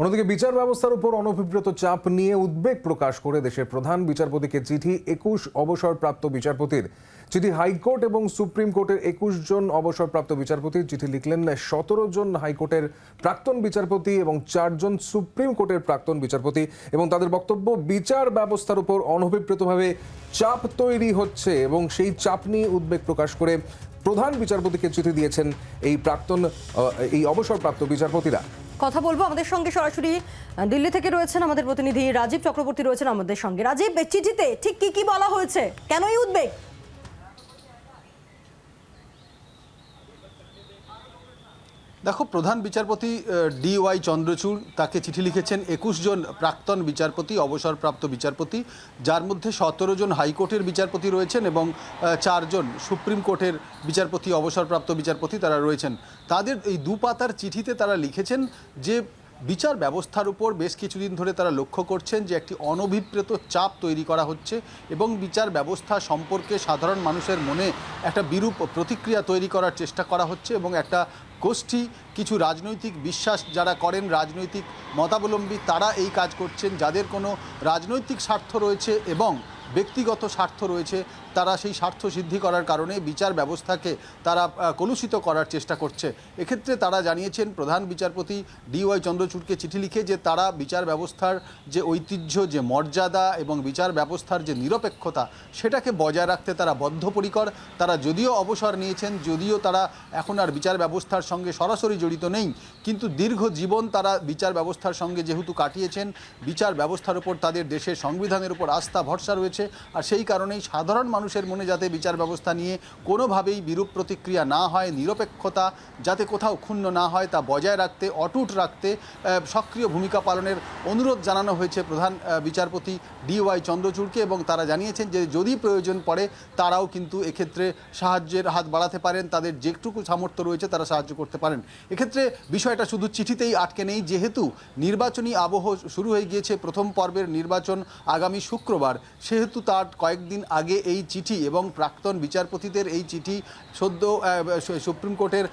অন্যদিকে বিচার ব্যবস্থার উপর অনভিপ্রেত চাপ নিয়ে উদ্বেগ প্রকাশ করে দেশের প্রধান বিচারপতিকে চিঠি একুশ অবসরপ্রাপ্ত বিচারপতির। চিঠি হাইকোর্ট এবং সুপ্রিম কোর্টের একুশ জন অবসরপ্রাপ্ত বিচারপতির চিঠি লিখলেন সতেরো জন হাইকোর্টের প্রাক্তন বিচারপতি এবং চারজন সুপ্রিম কোর্টের প্রাক্তন বিচারপতি এবং তাদের বক্তব্য, বিচার ব্যবস্থার উপর অনভিপ্রেতভাবে চাপ তৈরি হচ্ছে এবং সেই চাপ নিয়ে উদ্বেগ প্রকাশ করে প্রধান বিচারপতিকে চিঠি দিয়েছেন এই প্রাক্তন এই অবসরপ্রাপ্ত বিচারপতিরা। কথা বলব। আমাদের সঙ্গে সরাসরি দিল্লি থেকে রয়েছেন আমাদের প্রতিনিধি রাজীব চক্রবর্তী রয়েছেন আমাদের সঙ্গে। রাজীব চিঠিতে ঠিক কি কি বলা হয়েছে? কেনই উদ্বেগ? দেখো, প্রধান বিচারপতি ডি ওয়াই চন্দ্রচূড় তাকে চিঠি লিখেছেন একুশ জন প্রাক্তন বিচারপতি, অবসরপ্রাপ্ত বিচারপতি, যার মধ্যে সতেরো জন হাইকোর্টের বিচারপতি রয়েছেন এবং চারজন সুপ্রিম কোর্টের বিচারপতি, অবসরপ্রাপ্ত বিচারপতি তারা রয়েছেন। তাদের এই দু পাতার চিঠিতে তারা লিখেছেন যে বিচার ব্যবস্থার উপর বেশ কিছুদিন ধরে তারা লক্ষ্য করছেন যে একটি অনভিপ্রেত চাপ তৈরি করা হচ্ছে এবং বিচার ব্যবস্থা সম্পর্কে সাধারণ মানুষের মনে একটা বিরূপ প্রতিক্রিয়া তৈরি করার চেষ্টা করা হচ্ছে এবং একটা গোষ্ঠী, কিছু রাজনৈতিক বিশ্বাস যারা করেন, রাজনৈতিক মতাবলম্বী, তারা এই কাজ করছেন। যাদের কোনো রাজনৈতিক স্বার্থ রয়েছে এবং ব্যক্তিগত স্বার্থ রয়েছে, তারা সেই স্বার্থ সিদ্ধি করার কারণে বিচার ব্যবস্থাকে তারা কলুষিত করার চেষ্টা করছে। এক্ষেত্রে তারা জানিয়েছেন, প্রধান বিচারপতি ডি ওয়াই চন্দ্রচূড়কে চিঠি লিখে যে তারা বিচার ব্যবস্থার যে ঐতিহ্য, যে মর্যাদা এবং বিচার ব্যবস্থার যে নিরপেক্ষতা, সেটাকে বজায় রাখতে তারা বদ্ধপরিকর। তারা যদিও অবসর নিয়েছেন, যদিও তারা এখন আর বিচার ব্যবস্থার সঙ্গে সরাসরি জড়িত নেই, কিন্তু দীর্ঘ জীবন তারা বিচার ব্যবস্থার সঙ্গে যেহেতু কাটিয়েছেন, বিচার ব্যবস্থার উপর তাদের দেশের সংবিধানের উপর আস্থা, ভরসা রয়েছে। আর সেই কারণেই সাধারণ মানুষের মনে যাতে বিচার ব্যবস্থা নিয়ে কোনোভাবেই বিরূপ প্রতিক্রিয়া না হয়, নিরপেক্ষতা যাতে কোথাও ক্ষুণ্ণ না হয় তা বজায় রাখতে, অটুট রাখতে সক্রিয় ভূমিকা পালনের অনুরোধ জানানো হয়েছে প্রধান বিচারপতি ডি ওয়াই চন্দ্রচূড়কে এবং তারা জানিয়েছেন যে যদি প্রয়োজন পড়ে তারাও কিন্তু এক্ষেত্রে সাহায্যের হাত বাড়াতে পারেন, তাদের যেটুকু সামর্থ্য রয়েছে তারা সাহায্য করতে পারেন। এক্ষেত্রে বিষয়টা শুধু চিঠিতেই আটকে নেই, যেহেতু নির্বাচনী আবহ শুরু হয়ে গিয়েছে, প্রথম পর্বের নির্বাচন আগামী শুক্রবার, সেহেতু তার কয়েকদিন আগে এই চিঠি এবং প্রাক্তন বিচারপতিদের এই চিঠি সদ্য সুপ্রিম কোর্টের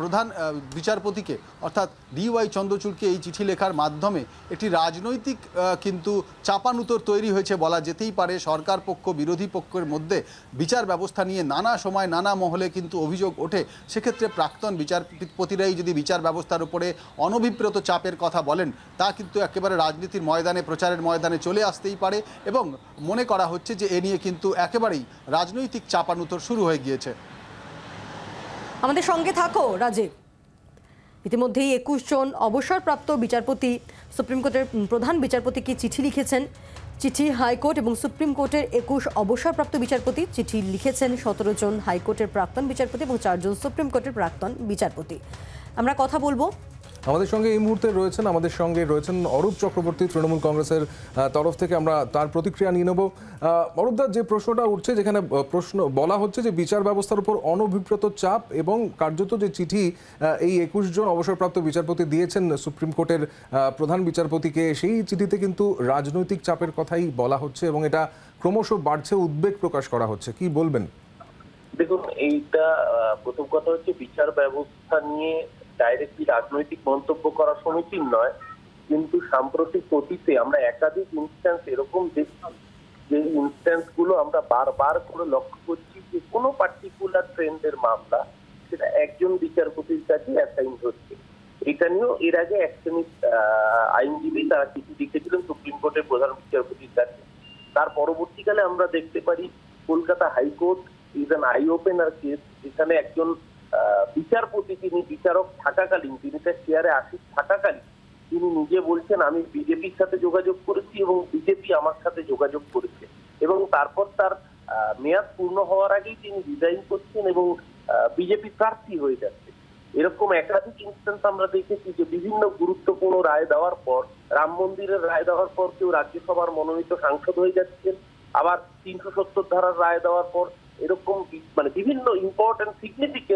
প্রধান বিচারপতিকে, অর্থাৎ ডি ওয়াই চন্দ্রচূড়কে এই চিঠি লেখার মাধ্যমে একটি রাজনৈতিক কিন্তু চাপানুতর তৈরি হয়েছে বলা যেতেই পারে। সরকার পক্ষ, বিরোধী পক্ষের মধ্যে বিচার ব্যবস্থা নিয়ে নানা সময় নানা মহলে কিন্তু অভিযোগ ওঠে। সেক্ষেত্রে প্রাক্তন বিচারপতিরাই যদি বিচার ব্যবস্থার উপরে অনভিপ্রেত চাপের কথা বলেন, তা কিন্তু একেবারে রাজনীতির ময়দানে, প্রচারের ময়দানে চলে আসতেই পারে এবং মনে করা হচ্ছে যে এ নিয়ে কিন্তু একেবারেই রাজনৈতিক চাপানুতর শুরু হয়ে গিয়েছে। আমাদের সঙ্গে থাকো, রাজীব। ইতিমধ্যেই একুশ জন অবসরপ্রাপ্ত বিচারপতি, সুপ্রিম কোর্টের প্রধান বিচারপতিকে চিঠি লিখেছেন। চিঠি হাইকোর্ট এবং সুপ্রিম কোর্টের একুশ অবসরপ্রাপ্ত বিচারপতি চিঠি লিখেছেন। সতেরো জন হাইকোর্টের প্রাক্তন বিচারপতি এবং চারজন সুপ্রিম কোর্টের প্রাক্তন বিচারপতি। আমরা কথা বলব আমাদের সঙ্গে এই মুহূর্তে রয়েছেন, আমাদের সঙ্গে রয়েছেন অরূপ চক্রবর্তী, তৃণমূল কংগ্রেসের তরফ থেকে আমরা তার প্রতিক্রিয়া নিয়ে নেব। অরূপদা যে প্রশ্নটা উঠছে, যেখানে প্রশ্ন বলা হচ্ছে যে বিচার ব্যবস্থার উপর অনভিপ্রত চাপ এবং কার্যত যে চিঠি এই একুশ জন অবসরপ্রাপ্ত বিচারপতি দিয়েছেন সুপ্রিম কোর্টের প্রধান বিচারপতিকে, সেই চিঠিতে কিন্তু রাজনৈতিক চাপের কথাই বলা হচ্ছে এবং এটা ক্রমশ বাড়ছে, উদ্বেগ প্রকাশ করা হচ্ছে। কি বলবেন? দেখুন, এইটা প্রথম কথা হচ্ছে বিচার ব্যবস্থা নিয়ে ডাইরেক্টলি রাজনৈতিক মন্তব্য করা সমীচীন নয়। কিন্তু সাম্প্রতিক অতীতে আমরা একাধিক ইনস্ট্যান্স এরকম দেখছি, যে ইনস্ট্যান্সগুলো আমরা বারবার করে লক্ষ্য করছি যে কোনো পার্টিকুলার ট্রেন্ডের মামলা সেটা একজন বিচারপতির কাছে অ্যাসাইন হচ্ছে। এটা নিয়েও এর আগে এক শ্রেণির আইনজীবী তারা চিঠি লিখেছিলেন সুপ্রিম কোর্টের প্রধান বিচারপতির কাছে। তার পরবর্তীকালে আমরা দেখতে পারি, Kolkata high court is an eye opener case যেখানে একজন বিচারপতি তিনি বিচারক থাকাকালীন, তিনি তার চেয়ারে আসীন থাকাকালীন, তিনি নিজে বলছেন, আমি বিজেপির সাথে যোগাযোগ করেছি এবং বিজেপি আমার সাথে যোগাযোগ করেছে। এবং তারপর তার মেয়াদ পূর্ণ হওয়ার আগেই তিনি রিজাইন করছেন এবং বিজেপি প্রার্থী হয়ে যাচ্ছে। এরকম একাধিক ইনস্ট্যান্স আমরা দেখেছি যে বিভিন্ন গুরুত্বপূর্ণ রায় দেওয়ার পর, রাম মন্দিরের রায় দেওয়ার পর কেউ রাজ্যসভার মনোনীত সাংসদ হয়ে যাচ্ছেন, আবার তিনশো সত্তর ধারার রায় দেওয়ার পর এরকম মানে বিভিন্ন ইম্পর্টেন্ট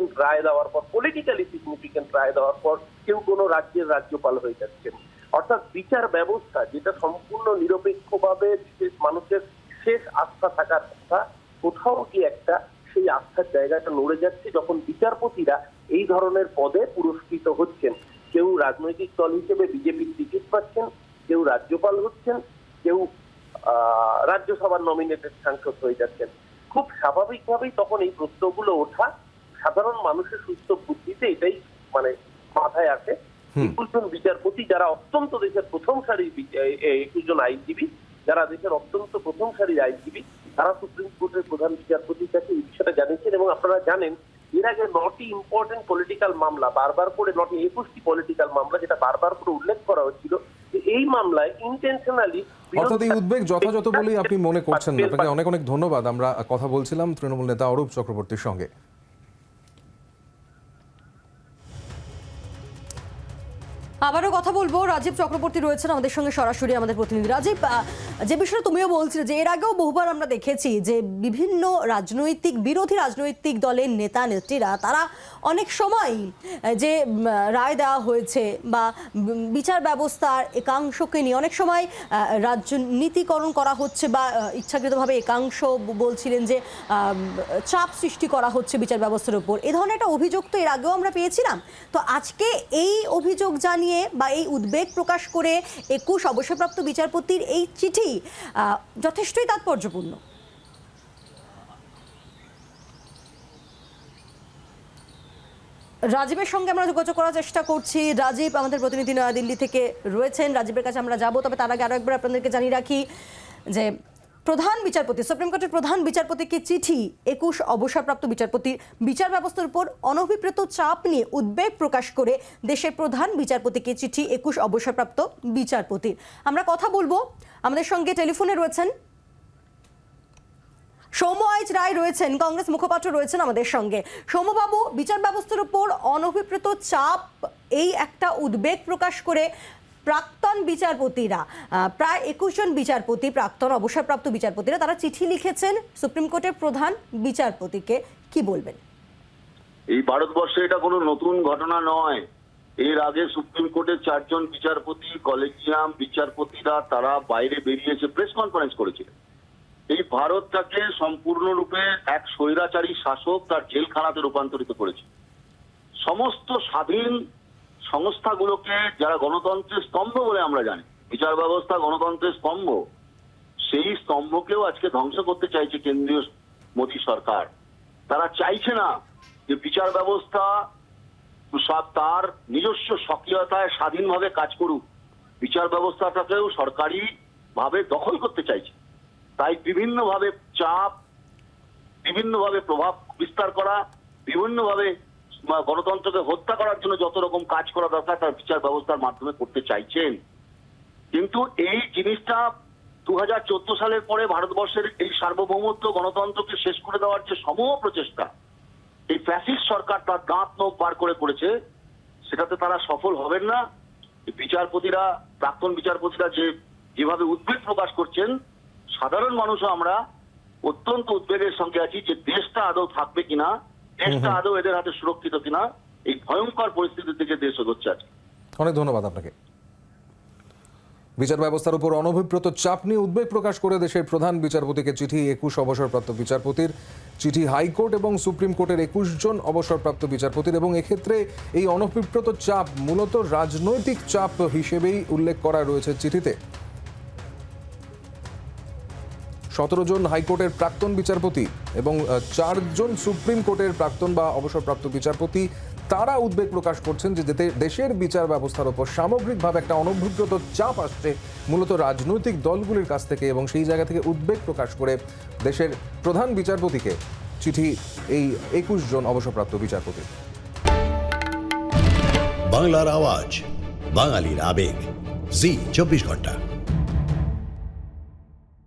সিগনিফিকেন্ট রায় দেওয়ার পর পলিটিক্যালি সিগনিফিকেন্ট রায় দেওয়ার পর কেউ কোনো রাজ্যের রাজ্যপাল হয়ে যাচ্ছেন। অর্থাৎ বিচার ব্যবস্থা যেটা সম্পূর্ণ নিরপেক্ষভাবে বিশেষ মানুষের শেষ আস্থা থাকার কথা, কোথাও গিয়ে একটা সেই আস্থার জায়গাটা নড়ে যাচ্ছে যখন বিচারপতিরা এই ধরনের পদে পুরস্কৃত হচ্ছেন। কেউ রাজনৈতিক দল হিসেবে বিজেপির টিকিট পাচ্ছেন, কেউ রাজ্যপাল হচ্ছেন, কেউ রাজ্যসভার নমিনেটেড সাংসদ হয়ে যাচ্ছেন। খুব স্বাভাবিকভাবেই তখন এই প্রশ্নগুলো ওঠা সাধারণ মানুষের সুস্থ বুদ্ধিতে এটাই মানে মাথায় আসে একুশ জন বিচারপতি যারা অত্যন্ত দেশের প্রথম সারির একুশ জন আইনজীবী যারা দেশের অত্যন্ত প্রথম সারির আইনজীবী তারা সুপ্রিম কোর্টের প্রধান বিচারপতির কাছে এই বিষয়টা জানিয়েছেন এবং আপনারা জানেন এর আগে নটি ইম্পর্টেন্ট পলিটিক্যাল মামলা বারবার করে নটি একুশটি পলিটিক্যাল মামলা যেটা বারবার করে উল্লেখ করা হচ্ছিল যে এই মামলায় ইন্টেনশনালি অর্থাৎ এই উদ্বেগ যথাযথ বলেই আপনি মনে করছেন না। আপনাকে অনেক অনেক ধন্যবাদ। আমরা কথা বলছিলাম তৃণমূল নেতা অরূপ চক্রবর্তীর সঙ্গে। আবারও কথা বলব। রাজীব চক্রবর্তী রয়েছেন আমাদের সঙ্গে সরাসরি আমাদের প্রতিনিধি। রাজীব যে বিষয়ে তুমিও বলছিলে যে এর আগেও বহুবার আমরা দেখেছি যে বিভিন্ন রাজনৈতিক, বিরোধী রাজনৈতিক দলের নেতা, নেত্রীরা তারা অনেক সময় যে রায় দেওয়া হয়েছে বা বিচার ব্যবস্থার একাংশকে নিয়ে অনেক সময় রাজনীতিকরণ করা হচ্ছে বা ইচ্ছাকৃতভাবে একাংশ বলছিলেন যে চাপ সৃষ্টি করা হচ্ছে বিচার ব্যবস্থার উপর এ ধরনের একটা অভিযোগ তো এর আগেও আমরা পেয়েছিলাম। তো আজকে এই অভিযোগ জানিয়ে বা এই উদ্বেগ প্রকাশ করে একুশ অবসরপ্রাপ্ত বিচারপতির এই চিঠি যথেষ্টই তাৎপর্যপূর্ণ। রাজীবের সঙ্গে আমরা যোগাযোগ করার চেষ্টা করছি। রাজীব আমাদের প্রতিনিধি নয়াদিল্লি থেকে রয়েছেন। রাজীবের কাছে আমরা যাব, তবে তার আগে আরও একবার আপনাদেরকে জানিয়ে রাখি যে প্রধান বিচারপতি, সুপ্রিম কোর্টের প্রধান বিচারপতিকে চিঠি, একুশ অবসরপ্রাপ্ত বিচারপতির বিচার ব্যবস্থার উপর অনভিপ্রেত চাপ নিয়ে উদ্বেগ প্রকাশ করে দেশের প্রধান বিচারপতিকে চিঠি, একুশ অবসরপ্রাপ্ত বিচারপতির আমরা কথা বলব, আমাদের সঙ্গে টেলিফোনে রয়েছেন সৌম্য আইচ রায় রয়েছেন, কংগ্রেস মুখপাত্র রয়েছেন আমাদের সঙ্গে। সৌম্যবাবু, বিচার ব্যবস্থার উপর অনভিপ্রেত চাপ, এই একটা উদ্বেগ প্রকাশ করে প্রাক্তন বিচারপতিরা প্রায় একুশ জন বিচারপতি, প্রাক্তন অবসরপ্রাপ্ত বিচারপতিরা তারা চিঠি লিখেছেন সুপ্রিম কোর্টের প্রধান বিচারপতিকে। কি বলবেন? এই ভারতবর্ষে এটা কোনো নতুন ঘটনা নয়। এর আগে সুপ্রিম কোর্টের চারজন বিচারপতি, কলেজিয়াম বিচারপতিরা তারা বাইরে বেরিয়েছে, প্রেস কনফারেন্স করেছিলেন। এই ভারতটাকে সম্পূর্ণরূপে এক স্বৈরাচারী শাসক তার জেলখানাতে রূপান্তরিত করেছে। সমস্ত স্বাধীন সংস্থাগুলোকে যারা গণতন্ত্রের স্তম্ভ বলে আমরা জানি, বিচার ব্যবস্থা, গণতন্ত্রের স্তম্ভ, সেই স্তম্ভকেও আজকে ধ্বংস করতে চাইছে কেন্দ্রীয় মোদী সরকার। তারা চাইছে না যে বিচার ব্যবস্থা তার নিজস্ব সক্রিয়তায় স্বাধীনভাবে কাজ করুক। বিচার ব্যবস্থাটাকেও সরকারি ভাবে দখল করতে চাইছে। তাই বিভিন্নভাবে চাপ, বিভিন্নভাবে প্রভাব বিস্তার করা, বিভিন্নভাবে গণতন্ত্রকে হত্যা করার জন্য যত রকম কাজ করা দরকার, তার বিচার ব্যবস্থার মাধ্যমে করতে চাইছেন। কিন্তু এই জিনিসটা দু হাজার চোদ্দ সালের পরে ভারতবর্ষের এই সার্বভৌমত্ব গণতন্ত্রকে শেষ করে দেওয়ার যে সমূহ প্রচেষ্টা, এই ফ্যাসিস্ট সরকার তার দাঁত নোখ বার করে করেছে, সেটাতে তারা সফল হবেন না। বিচারপতিরা, প্রাক্তন বিচারপতিরা যে যেভাবে উদ্বেগ প্রকাশ করছেন, সাধারণ মানুষও আমরা অত্যন্ত উদ্বেগের সঙ্গে আছি যে দেশটা আদৌ থাকবে কিনা। দেশটা আদৌ এদের হাতে সুরক্ষিত কিনা এই ভয়ঙ্কর পরিস্থিতি থেকে দেশ এগোচ্ছে আজকে। অনেক ধন্যবাদ আপনাকে। বিচার ব্যবস্থার উপর অনভিপ্রেত চাপ নিয়ে উদ্বেগ প্রকাশ করে দেশের প্রধান বিচারপতিকে চিঠি একুশ অবসরপ্রাপ্ত বিচারপতির চিঠি হাইকোর্ট এবং সুপ্রিম কোর্টের একুশ জন অবসরপ্রাপ্ত বিচারপতির এবং এক্ষেত্রে এই অনভিপ্রেত চাপ মূলত রাজনৈতিক চাপ হিসেবেই উল্লেখ করা রয়েছে চিঠিতে। সতেরো জন হাইকোর্টের প্রাক্তন বিচারপতি এবং চারজন সুপ্রিম কোর্টের প্রাক্তন বা অবসরপ্রাপ্ত বিচারপতি, তারা উদ্বেগ প্রকাশ করছেন যে দেশের বিচার ব্যবস্থার ওপর সামগ্রিকভাবে একটা অনভিপ্রেত চাপ আসছে মূলত রাজনৈতিক দলগুলির কাছ থেকে এবং সেই জায়গা থেকে উদ্বেগ প্রকাশ করে দেশের প্রধান বিচারপতিকে চিঠি এই একুশ জন অবসরপ্রাপ্ত বিচারপতি বাংলার আওয়াজ, বাঙালির আবেগ। জি, চব্বিশ ঘণ্টা।